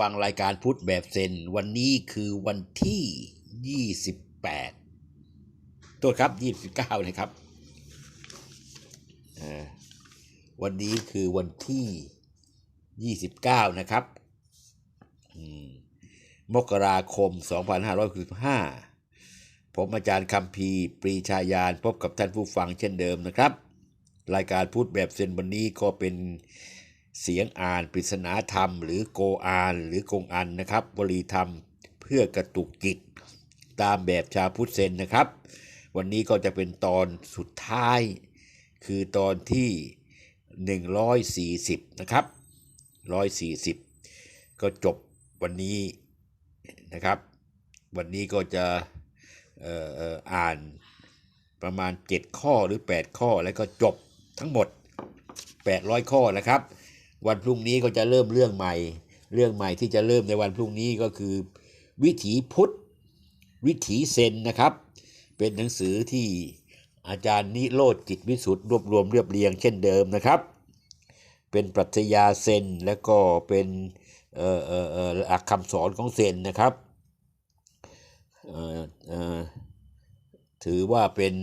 ฟังรายการพุทธแบบเซนวันนี้คือวันที่ 28 ตัวครับ 29 นะครับ วันนี้คือวันที่ 29 นะครับมกราคม 2565 ผมอาจารย์คำพีปรีชายานพบกับท่านผู้ฟังเช่นเดิมนะครับ รายการพูดแบบเซนวันนี้ก็เป็น เสียงอ่านปริศนาธรรม หรือโกอานหรือกงอันนะครับวลีธรรมเพื่อกระตุกจิตตามแบบชาพุทธเซนนะครับ วันนี้ก็จะเป็นตอนสุดท้าย คือตอนที่ 140 นะครับ 140 ก็จบวันนี้นะครับ วันนี้ก็จะอ่อเอ่ออ่านประมาณ 7 ข้อหรือ 8 ข้อแล้วก็จบทั้งหมด 800 ข้อนะครับ วันพรุ่งนี้ก็จะเริ่มเรื่องใหม่ เรื่องใหม่ที่จะเริ่มในวันพรุ่งนี้ก็คือ วิถีพุทธ วิถีเซนนะครับ เป็นหนังสือที่อาจารย์นิโรธจิตวิสุทธ์รวบรวมเรียบเรียงเช่นเดิมนะครับ เป็นปรัชญาเซนแล้วก็เป็นหลักคำสอนของเซนนะครับถือว่าเป็น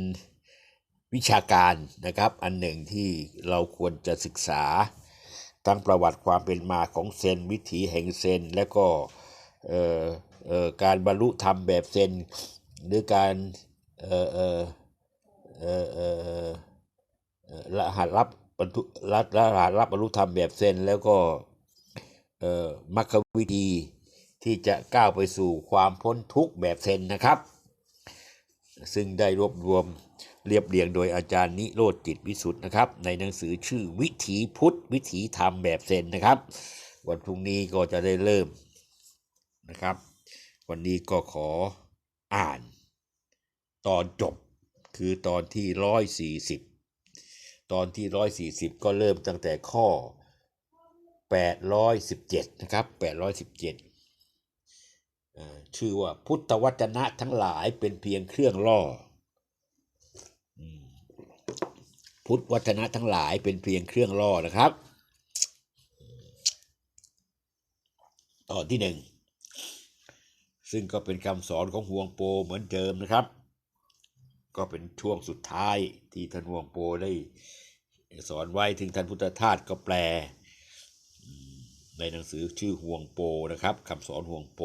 วิชาการนะครับ อันหนึ่งที่เราควรจะศึกษา ทั้งประวัติความเป็นมาของเซนวิถีแห่งเซนและก็การบรรลุธรรมแบบเซนหรือการรหัสรับบรรทุรัรหัสรับบรรลุธรรมแบบเซนแล้วก็มรรควิธีที่จะก้าวไปสู่ความพ้นทุกข์แบบเซนนะครับ ซึ่งได้รวบรวม เรียบเรียงโดยอาจารย์นิโรธจิตวิสุทธ์นะครับ ในหนังสือชื่อวิถีพุทธ วิถีธรรมแบบเซนนะครับ วันพรุ่งนี้ก็จะได้เริ่มนะครับ วันนี้ก็ขออ่าน ตอนจบคือตอนที่ร้อยสี่สิบตอนที่ร้อยสี่สิบก็เริ่มตั้งแต่ข้อแปดร้อยสิบเจ็ดนะครับแปดร้อยสิบเจ็ดชื่อว่าพุทธวจนะทั้งหลายเป็นเพียงเครื่องล่อม พุทธวจนะทั้งหลายเป็นเพียงเครื่องล่อนะครับ ตอนที่หนึ่งซึ่งก็เป็นคำสอนของฮวงโปเหมือนเดิมนะครับ ก็เป็นช่วงสุดท้ายที่ท่านฮวงโปได้สอนไว้ถึงท่านพุทธทาสก็แปล ในหนังสือชื่อฮวงโปนะครับคำสอนฮวงโป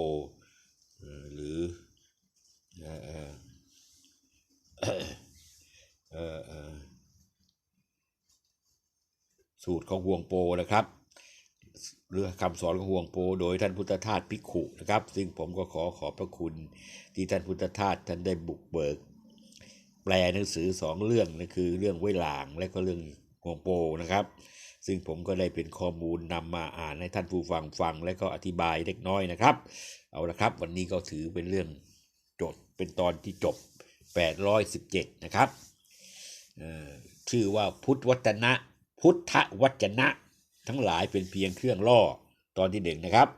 หรือเออเออเออ สูตรของฮวงโปนะครับหรือคำสอนของห่วงโปโดยท่านพุทธทาสภิกขุนะครับ ซึ่งผมก็ขอขอบพระคุณที่ท่านพุทธทาสท่านได้บุกเบิก แปลหนังสือสองเรื่องนั่นคือเรื่องเวหลางและก็เรื่องห่วงโปนะครับ ซึ่งผมก็ได้เป็นข้อมูลนำมาอ่านให้ท่านผู้ฟังฟัง และก็อธิบายเล็กน้อยนะครับ เอาละครับ วันนี้ก็ถือเป็นเรื่องจดเป็นตอนที่จบ 817 นะครับชื่อว่าพุทธวัจนะ พุทธวจนะ ทั้งหลายเป็นเพียงเครื่องล่อตอนที่หนึ่งนะครับ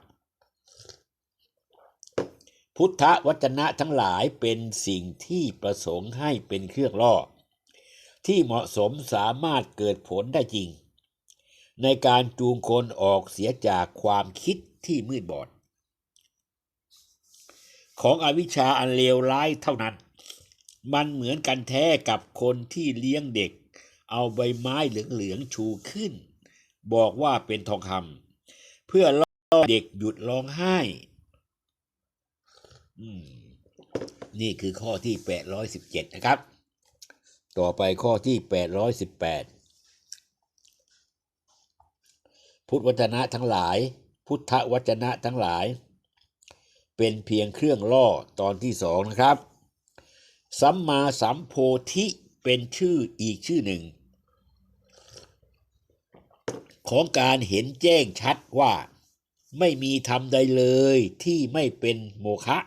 พุทธวจนะทั้งหลายเป็นสิ่งที่ประสงค์ให้เป็นเครื่องล่อ ที่เหมาะสมสามารถเกิดผลได้จริง ในการจูงคนออกเสียจากความคิดที่มืดบอด ของอวิชชาอันเลวร้ายเท่านั้น มันเหมือนกันแท้กับคนที่เลี้ยงเด็ก เอาใบไม้เหลืองๆชูขึ้น บอกว่าเป็นทองคำเพื่อล่อเด็กหยุดร้องไห้นี่คือข้อที่ 817 นะครับ ต่อไปข้อที่ 818 พุทธวจนะทั้งหลาย พุทธวจนะทั้งหลาย เป็นเพียงเครื่องล่อตอนที่สองนะครับ สัมมาสัมโพธิเป็นชื่ออีกชื่อหนึ่ง ของการเห็นแจ้งชัดว่า ไม่มีธรรมใดเลยที่ไม่เป็นโมฆะ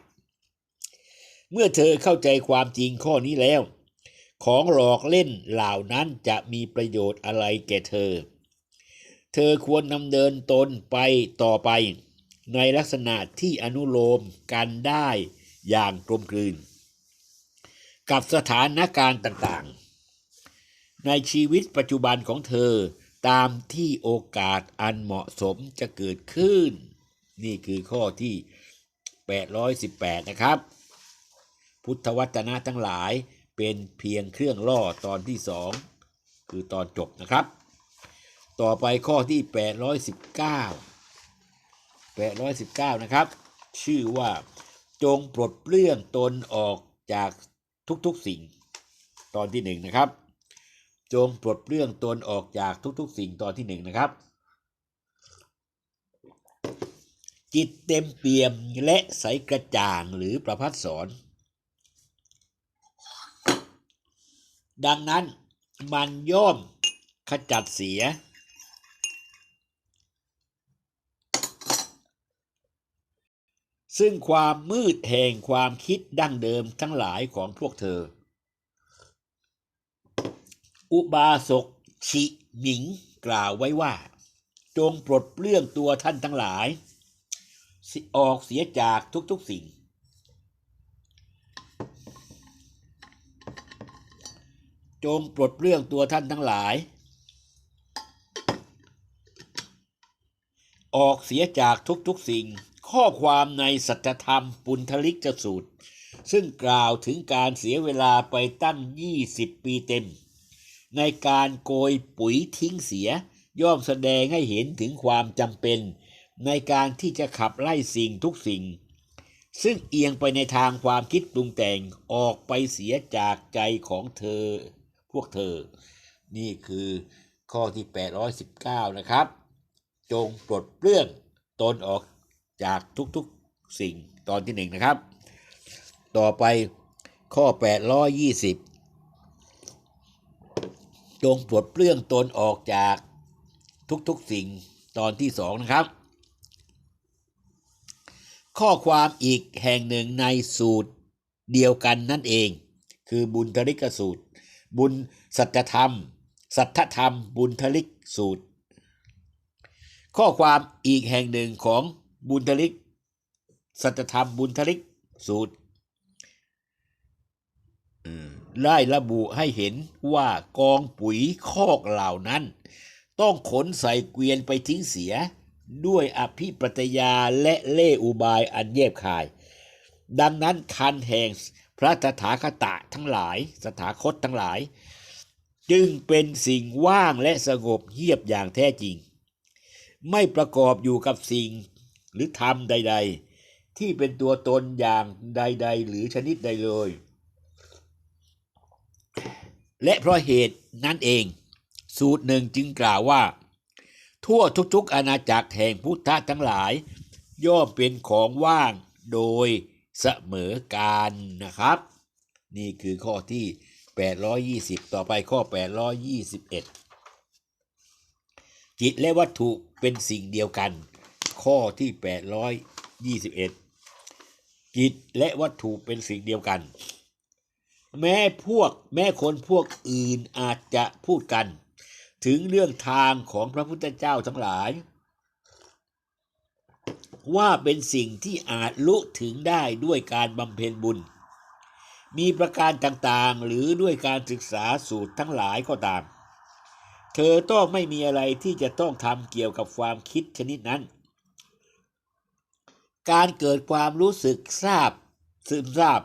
เมื่อเธอเข้าใจความจริงข้อนี้แล้ว ของหลอกเล่นเหล่านั้นจะมีประโยชน์อะไรแก่เธอ เธอควรนำเดินตนไปต่อไป ในลักษณะที่อนุโลมกันได้อย่างกลมกลืน กับสถานการณ์ต่างๆ ในชีวิตปัจจุบันของเธอ ตามที่โอกาสอันเหมาะสมจะเกิดขึ้น นี่คือข้อที่ 818 นะครับ พุทธวจนะทั้งหลายเป็นเพียงเครื่องล่อตอนที่สองคือตอนจบนะครับ ต่อไปข้อที่ 819 819 นะครับ ชื่อว่าจงปลดเปลื้องตนออกจากทุกๆสิ่ง ตอนที่หนึ่งนะครับ จงปลดเปลื้องตนออกจากทุกๆ สิ่งตอนที่หนึ่งนะครับ จิตเต็มเปี่ยมและใสกระจ่างหรือประพัดสอน ดังนั้นมันย่อมขจัดเสีย ซึ่งความมืดแห่งความคิดดั้งเดิมทั้งหลายของพวกเธอ อุบาสกชิหมิงกล่าวไว้ว่า จงปลดเปลื้องตัวท่านทั้งหลาย ออกเสียจากทุกๆสิ่ง จงปลดเปลื้องตัวท่านทั้งหลาย ออกเสียจากทุกๆสิ่ง ข้อความในสัจธรรมปุณทลิกจสูตร ซึ่งกล่าวถึงการเสียเวลาไปตั้ง 20 ปีเต็ม ในการโกยปุ๋ยทิ้งเสีย ย่อมแสดงให้เห็นถึงความจำเป็น ในการที่จะขับไล่สิ่งทุกสิ่ง ซึ่งเอียงไปในทางความคิดปรุงแต่งออกไปเสียจากใจของเธอ พวกเธอ นี่คือข้อที่ 819 นะครับ จงปลดเปลื้องตนออกจากทุกๆสิ่งตอนที่หนึ่งนะครับ ต่อไปข้อ 820 จงปลดเปลื้องตนออกจากทุกๆสิ่งตอนที่สองนะครับ ข้อความอีกแห่งหนึ่งในสูตรเดียวกันนั่นเอง คือบุญทริกสูตร บุญสัจธรรม สัทธธรรม บุญทริกสูตร ข้อความอีกแห่งหนึ่งของบุญทริกสัจธรรมบุญทริกสูตรอืม ได้ระบุให้เห็นว่ากองปุ๋ยคอกเหล่านั้น ต้องขนใส่เกวียนไปทิ้งเสีย ด้วยอภิปรตยาและเล่อุบายอันเย็บคาย ดังนั้นคันแห่งพระตถาคตะทั้งหลาย สถาคตทั้งหลาย จึงเป็นสิ่งว่างและสงบเยียบอย่างแท้จริง ไม่ประกอบอยู่กับสิ่งหรือธรรมใด ๆ ที่เป็นตัวตนอย่างใด ๆ หรือชนิดใดเลย และเพราะเหตุนั้นเอง สูตรหนึ่งจึงกล่าวว่า ทั่วทุกๆอาณาจักรแห่งพุทธะทั้งหลาย ย่อมเป็นของว่างโดยเสมอการนะครับ นี่คือข้อที่ 820 ต่อไปข้อ 821 จิตและวัตถุเป็นสิ่งเดียวกัน ข้อที่ 821 จิตและวัตถุเป็นสิ่งเดียวกัน แม้พวกแม้คนพวกอื่นอาจจะพูดกัน ถึงเรื่องทางของพระพุทธเจ้าทั้งหลาย ว่าเป็นสิ่งที่อาจลุถึงได้ด้วยการบำเพ็ญบุญ มีประการต่างๆหรือด้วยการศึกษาสูตรทั้งหลายก็ตาม เธอต้องไม่มีอะไรที่จะต้องทำเกี่ยวกับความคิดชนิดนั้น การเกิดความรู้สึกทราบซึมทราบ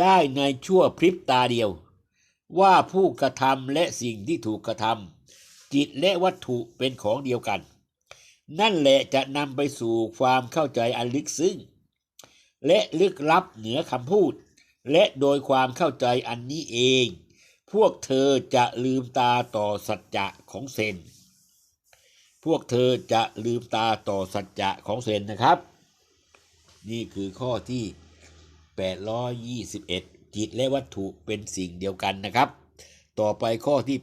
ได้ในชั่วพริบตาเดียว ว่าผู้กระทำและสิ่งที่ถูกกระทำจิตและวัตถุเป็นของเดียวกัน นั่นแหละจะนำไปสู่ความเข้าใจอันลึกซึ้งและลึกลับเหนือคำพูด และโดยความเข้าใจอันนี้เอง พวกเธอจะลืมตาต่อสัจจะของเซนพวกเธอจะลืมตาต่อสัจจะของเซนนะครับ นี่คือข้อที่ 821 จิตและวัตถุเป็นสิ่งเดียวกันนะครับ ต่อไปข้อที่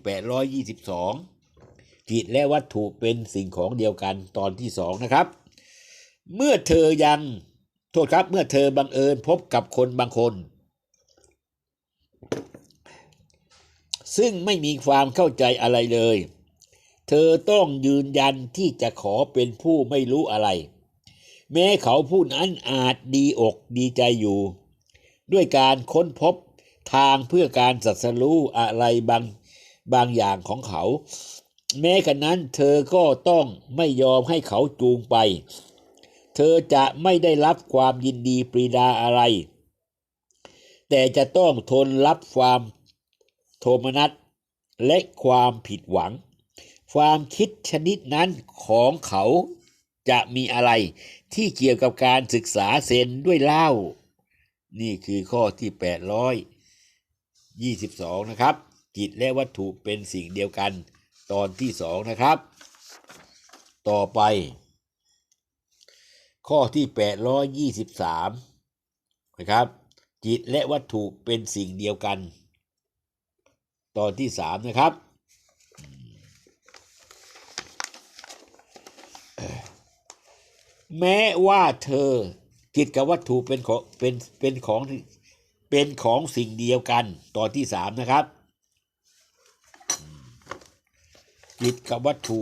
822 จิตและวัตถุเป็นสิ่งของเดียวกันตอนที่สองนะครับ เมื่อเธอยังโทษครับ เมื่อเธอบังเอิญพบกับคนบางคน ซึ่งไม่มีความเข้าใจอะไรเลย เธอต้องยืนยันที่จะขอเป็นผู้ไม่รู้อะไร แม้เขาผู้นั้นอาจดีอกดีใจอยู่ ด้วยการค้นพบทางเพื่อการสัสรู้อะไรบางบางอย่างของเขา แม้กันนั้นเธอก็ต้องไม่ยอมให้เขาจูงไป เธอจะไม่ได้รับความยินดีปรีดาอะไร แต่จะต้องทนรับความโทมนัสและความผิดหวัง ความคิดชนิดนั้นของเขา จะมีอะไรที่เกี่ยวกับการศึกษาเซนด้วยเล่า นี่คือข้อที่ 822 นะครับ จิตและวัตถุเป็นสิ่งเดียวกันตอนที่สองนะครับ ต่อไป ข้อที่ 823 นะครับ จิตและวัตถุเป็นสิ่งเดียวกัน ตอนที่สามนะครับ แม้ว่าเธอจิตกับวัตถุเป็นของเป็นเป็นของเป็นของสิ่งเดียวกัน ตอนที่สามนะครับ จิตกับวัตถุ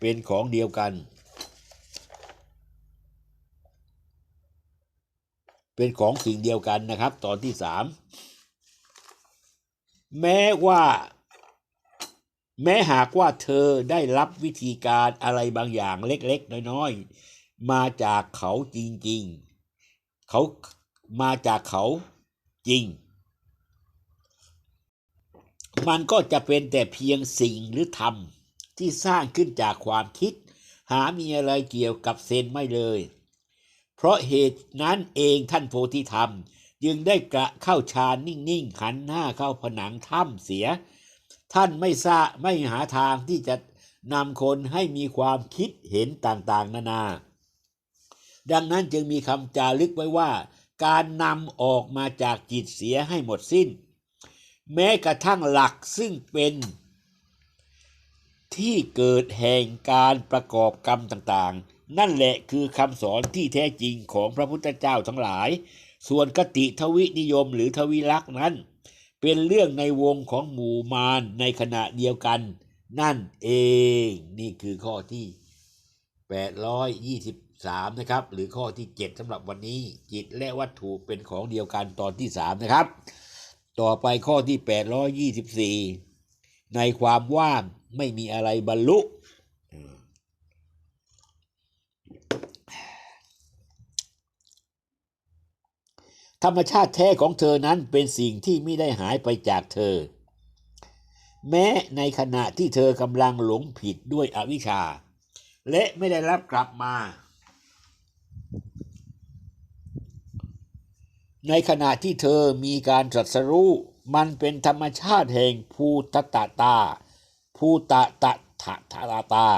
เป็นของเดียวกัน เป็นของสิ่งเดียวกันนะครับ ตอนที่สามแม้ว่า แม้หากว่าเธอได้รับวิธีการอะไรบางอย่างเล็กๆ น้อยๆ มาจากเขาจริงๆ เขามาจากเขาจริง มันก็จะเป็นแต่เพียงสิ่งหรือธรรม ที่สร้างขึ้นจากความคิด หามีอะไรเกี่ยวกับเซนไม่เลย เพราะเหตุนั้นเองท่านโพธิธรรม จึงได้กระเข้าฌานนิ่งๆหันหน้าเข้าผนังถ้ำเสีย ท่านไม่ทราบไม่หาทางที่จะนำคนให้มีความคิดเห็นต่างๆ นานา ดังนั้นจึงมีคำจารึกไว้ว่า การนำออกมาจากจิตเสียให้หมดสิ้น แม้กระทั่งหลักซึ่งเป็นที่เกิดแห่งการประกอบกรรมต่างๆ นั่นแหละคือคำสอนที่แท้จริงของพระพุทธเจ้าทั้งหลาย ส่วนกติทวินิยมหรือทวิลักษ์นั้น เป็นเรื่องในวงของหมู่มารในขณะเดียวกัน นั่นเองนี่คือข้อที่ 823 นะครับ หรือข้อที่ 7สำหรับวันนี้ จิตและวัตถุเป็นของเดียวกันตอนที่ 3 นะครับ ต่อไปข้อที่ 824 ในความว่างไม่มีอะไรบรรลุอืม ธรรมชาติแท้ของเธอนั้นเป็นสิ่งที่ไม่ได้หายไปจากเธอ แม้ในขณะที่เธอกำลังหลงผิดด้วยอวิชชา และไม่ได้รับกลับมา ในขณะที่เธอมีการตรัสรู้มันเป็นธรรมชาติแห่งภูตตาตาภูตะตะทะทาตา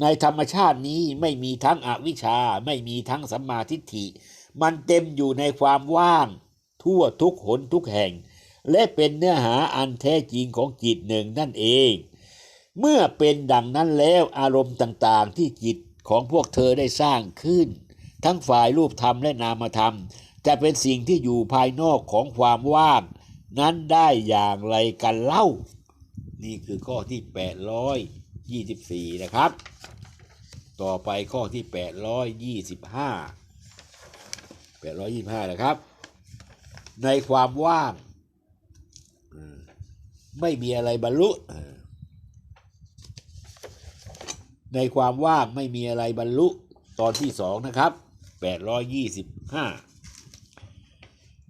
ในธรรมชาตินี้ไม่มีทั้งอวิชชา ไม่มีทั้งสัมมาทิฏฐิ มันเต็มอยู่ในความว่าง ทั่วทุกหนทุกแห่ง และเป็นเนื้อหาอันแท้จริงของจิตหนึ่งนั่นเอง เมื่อเป็นดังนั้นแล้วอารมณ์ต่างๆ ที่จิตของพวกเธอได้สร้างขึ้น ทั้งฝ่ายรูปธรรมและนามธรรม จะเป็นสิ่งที่อยู่ภายนอกของความว่าง นั้นได้อย่างไรกันเล่า นี่คือข้อที่ 824 นะครับ ต่อไปข้อที่ 825 825 นะครับ ในความว่าง ไม่มีอะไรบรรลุ ในความว่างไม่มีอะไรบรรลุตอนที่สองนะครับ 825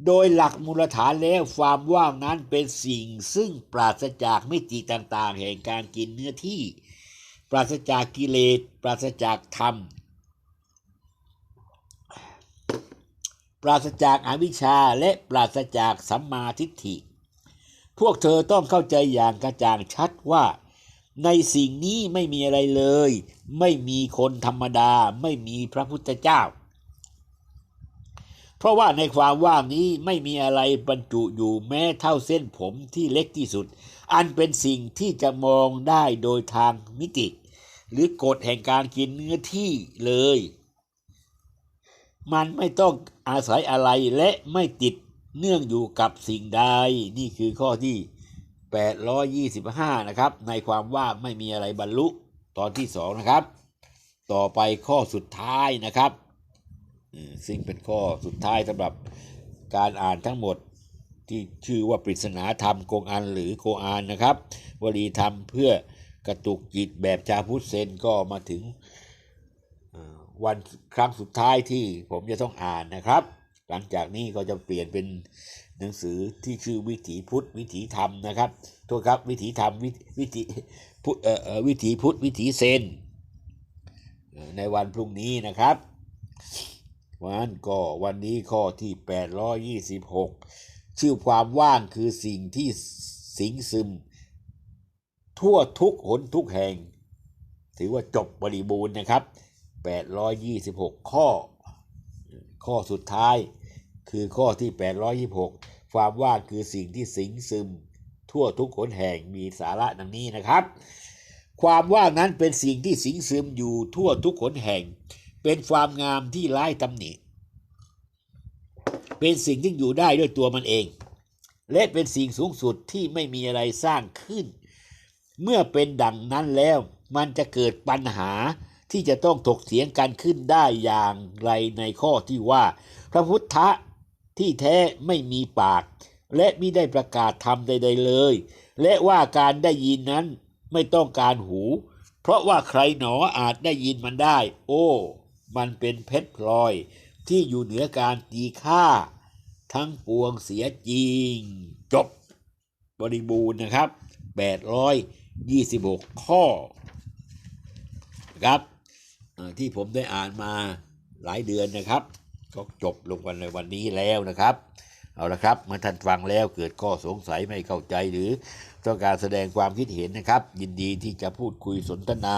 โดยหลักมูลฐานแล้วความว่างนั้นเป็นสิ่งซึ่งปราศจากมิติต่าง ๆ แห่งการกินเนื้อที่ ปราศจากกิเลส ปราศจากธรรม ปราศจากอาวิชชาและปราศจากสัมมาทิฏฐิ พวกเธอต้องเข้าใจอย่างกระจ่างชัดว่า ในสิ่งนี้ไม่มีอะไรเลย ไม่มีคนธรรมดาไม่มีพระพุทธเจ้า เพราะว่าในความว่างนี้ไม่มีอะไรบรรจุอยู่แม้เท่าเส้นผมที่เล็กที่สุด อันเป็นสิ่งที่จะมองได้โดยทางมิติ หรือกฎแห่งการกินเนื้อที่เลย มันไม่ต้องอาศัยอะไรและไม่ติดเนื่องอยู่กับสิ่งใด นี่คือข้อที่ 825 นะครับ ในความว่าไม่มีอะไรบรรลุตอนที่สองนะครับ ต่อไปข้อสุดท้ายนะครับ ซึ่งเป็นข้อสุดท้ายสำหรับการอ่านทั้งหมดที่ชื่อว่าปริศนาธรรมโกงอันหรือโกอานนะครับ วลีธรรมเพื่อกระตุกจิตแบบชาพุทธเซนก็มาถึง วันครั้งสุดท้ายที่ผมจะต้องอ่านนะครับ หลังจากนี้ก็จะเปลี่ยนเป็นหนังสือที่ชื่อวิถีพุทธวิถีธรรมนะครับโทษครับวิถีธรรมวิวิถีพุทธเอ่อวิถีพุทธวิถีเซนในวันพรุ่งนี้นะครับวันก็วันนี้ข้อที่ 826 ชื่อความว่างคือสิ่งที่สิงซึม ทั่วทุกหนทุกแห่ง ถือว่าจบบริบูรณ์นะครับ 826 ข้อ ข้อสุดท้ายคือข้อที่ 826 ความว่างคือสิ่งที่สิงซึม ทั่วทุกขนแห่งมีสาระดังนี้นะครับ ความว่างนั้นเป็นสิ่งที่สิงซึมอยู่ทั่วทุกขนแห่ง เป็นความงามที่ไร้ตำหนิ เป็นสิ่งที่อยู่ได้ด้วยตัวมันเอง และเป็นสิ่งสูงสุดที่ไม่มีอะไรสร้างขึ้น เมื่อเป็นดังนั้นแล้วมันจะเกิดปัญหา ที่จะต้องถกเถียงกันขึ้นได้อย่างไรในข้อที่ว่า พระพุทธะที่แท้ไม่มีปาก และไมิได้ประกาศธรรมใด ๆ เลย และว่าการได้ยินนั้นไม่ต้องการหู เพราะว่าใครหนออาจได้ยินมันได้ โอ้ มันเป็นเพชรพลอย ที่อยู่เหนือการตีค่า ทั้งปวงเสียจริง จบบริบูรณ์นะครับ 826 ข้อครับเอ่อ ที่ผมได้อ่านมาหลายเดือนนะครับ ก็จบลงวันในวันนี้แล้วนะครับ เอาละครับเมื่อท่านฟังแล้วเกิดข้อสงสัยไม่เข้าใจหรือต้องการแสดงความคิดเห็นนะครับ ยินดีที่จะพูดคุยสนทนา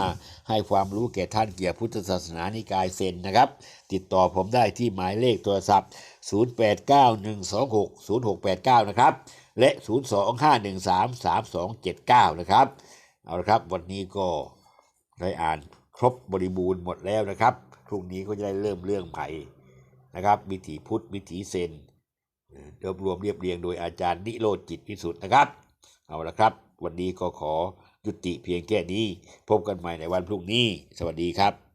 ให้ความรู้แก่ท่านเกี่ยวพุทธศาสนานิกายเซนนะครับ ติดต่อผมได้ที่หมายเลขโทรศัพท์ 0891260689 นะครับ และ 025133279 นะครับ เอาละครับ วันนี้ก็ได้อ่าน ครบบริบูรณ์หมดแล้วนะครับพรุ่งนี้ก็จะได้เริ่มเรื่องใหม่นะครับวิถีพุทธวิถีเซนรวบรวมเรียบเรียงโดยอาจารย์นิโรธจิตวิสุทธ์นะครับ เอาละครับ วันนี้ก็ขอยุติเพียงแค่นี้ พบกันใหม่ในวันพรุ่งนี้ สวัสดีครับ